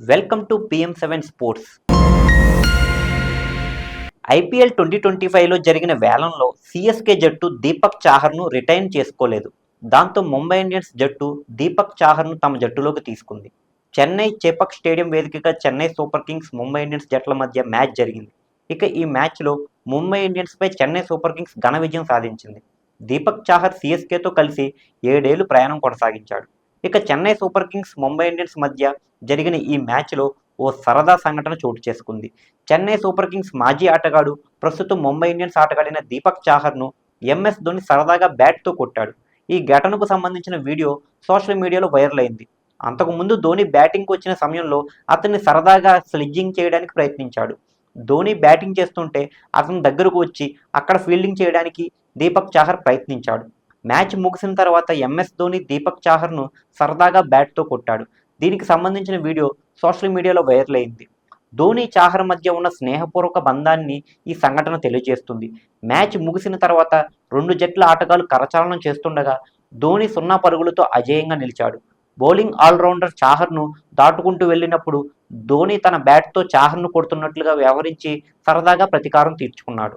Welcome to PM seven sports. IPL twenty twenty ఫైవ్లో జరిగిన వేలంలో సిఎస్కే జట్టు దీపక్ చాహర్ను రిటైన్ చేసుకోలేదు. దాంతో ముంబై ఇండియన్స్ జట్టు దీపక్ చాహర్ను తమ జట్టులోకి తీసుకుంది. చెన్నై చేపక్ స్టేడియం వేదికగా Chennai super kings Mumbai Indians జట్ల మధ్య మ్యాచ్ జరిగింది. ఇక ఈ మ్యాచ్లో ముంబై ఇండియన్స్పై చెన్నై సూపర్ కింగ్స్ ఘన విజయం సాధించింది. దీపక్ చాహర్ సిఎస్కేతో కలిసి ఏడేళ్ళు ప్రయాణం కొనసాగించాడు. ఇక Chennai super kings Mumbai Indians మధ్య జరిగిన ఈ మ్యాచ్లో ఓ సరదా సంఘటన చోటు చేసుకుంది. చెన్నై సూపర్ కింగ్స్ మాజీ ఆటగాడు ప్రస్తుతం ముంబై ఇండియన్స్ ఆటగాడిన దీపక్ చాహర్ను ఎంఎస్ ధోని సరదాగా బ్యాట్తో కొట్టాడు. ఈ ఘటనకు సంబంధించిన వీడియో సోషల్ మీడియాలో వైరల్ అయింది. అంతకుముందు ధోని బ్యాటింగ్కి వచ్చిన సమయంలో అతన్ని సరదాగా స్లిడ్జింగ్ చేయడానికి ప్రయత్నించాడు. ధోని బ్యాటింగ్ చేస్తుంటే అతని దగ్గరకు వచ్చి అక్కడ ఫీల్డింగ్ చేయడానికి దీపక్ చాహర్ ప్రయత్నించాడు. మ్యాచ్ ముగిసిన తర్వాత ఎంఎస్ ధోని దీపక్ చాహర్ను సరదాగా బ్యాట్తో కొట్టాడు. దీనికి సంబంధించిన వీడియో సోషల్ మీడియాలో వైరల్ అయింది. ధోని చాహర్ మధ్య ఉన్న స్నేహపూర్వక బంధాన్ని ఈ సంఘటన తెలియజేస్తుంది. మ్యాచ్ ముగిసిన తర్వాత రెండు జట్ల ఆటగాళ్ళు కరచాలనం చేస్తుండగా ధోని సున్నా పరుగులతో అజేయంగా నిలిచాడు. బౌలింగ్ ఆల్రౌండర్ చాహర్ను దాటుకుంటూ వెళ్ళినప్పుడు ధోని తన బ్యాట్తో చాహర్ను కొడుతున్నట్లుగా వ్యవహరించి సరదాగా ప్రతీకారం తీర్చుకున్నాడు.